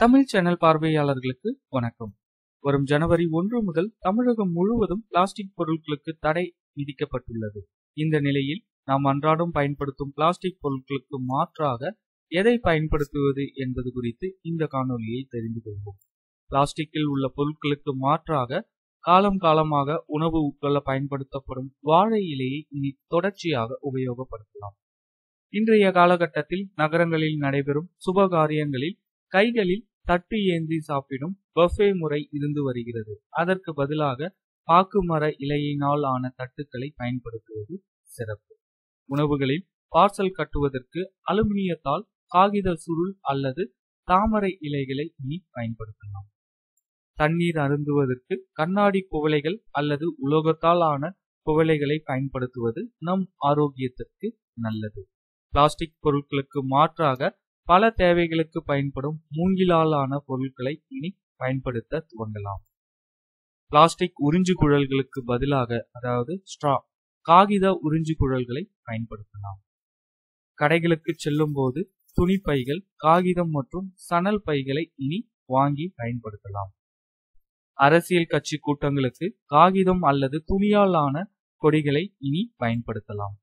Tamil channel பார்வையாளர்களுக்கு வணக்கம். வரும் ஜனவரி ஒன்று முதல் தமிழகம் முழுவதும் பிளாஸ்டிக் பொருட்களுக்கு தடை விதிக்கப்பட்டுள்ளது. இந்த நிலையில் நாம் அன்றாடம் பயன்படுத்தும் பிளாஸ்டிக் பொருட்களுக்கு மாற்றாக எதை பயன்படுத்துவது என்பது குறித்து இந்த காணொலியை தெரிந்து கொள்வோம். பிளாஸ்டிக்கில் உள்ள பொருட்களுக்கு மாற்றாக காலம் காலமாக உணவு உட்கொள்ள பயன்படுத்தப்படும் வாழை இலையை இனி தொடர்ச்சியாக உபயோகப்படுத்தலாம். இன்றைய காலகட்டத்தில் நகரங்களில் நடைபெறும் சுப காரியங்களில் கைகளில் தட்டு ஏந்தி சாப்பிடும் பஃபே முறை இருந்து வருகிறது. அதற்கு பதிலாக பாக்குமர இலையினால் ஆன தட்டுக்களை பயன்படுத்துவது சிறப்பு. உணவுகளில் பார்சல் கட்டுவதற்கு அலுமினியத்தால் காகித சுருள் அல்லது தாமரை இலைகளை இனி பயன்படுத்தலாம். தண்ணீர் அருந்துவதற்கு கண்ணாடி குவளைகள் அல்லது உலோகத்தால் ஆன குவளைகளை பயன்படுத்துவது நம் ஆரோக்கியத்திற்கு நல்லது. பிளாஸ்டிக் பொருட்களுக்கு மாற்றாக பல தேவைகளுக்கு பயன்படும் மூங்கிலாலான பொருட்களை இனி பயன்படுத்த துவங்கலாம். பிளாஸ்டிக் உறிஞ்சு குழல்களுக்கு பதிலாக அதாவது ஸ்ட்ரா காகித உறிஞ்சு குழல்களை பயன்படுத்தலாம். கடைகளுக்கு செல்லும் போது துணி பைகள் காகிதம் மற்றும் சணல் பைகளை இனி வாங்கி பயன்படுத்தலாம். அரசியல் கட்சி கூட்டங்களுக்கு காகிதம் அல்லது துணியால் ஆன கொடிகளை இனி பயன்படுத்தலாம்.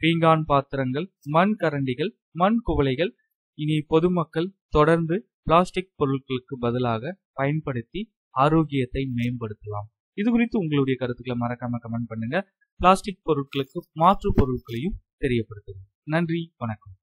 பீங்கான் பாத்திரங்கள் மண் கரண்டிகள் மண் குவளைகள் இனி பொதுமக்கள் தொடர்ந்து பிளாஸ்டிக் பொருட்களுக்கு பதிலாக பயன்படுத்தி ஆரோக்கியத்தை மேம்படுத்தலாம். இது குறித்து உங்களுடைய கருத்துக்களை மறக்காம கமெண்ட் பண்ணுங்க. பிளாஸ்டிக் பொருட்களுக்கு மாற்று பொருட்களையும் தெரியப்படுத்துங்க. நன்றி வணக்கம்.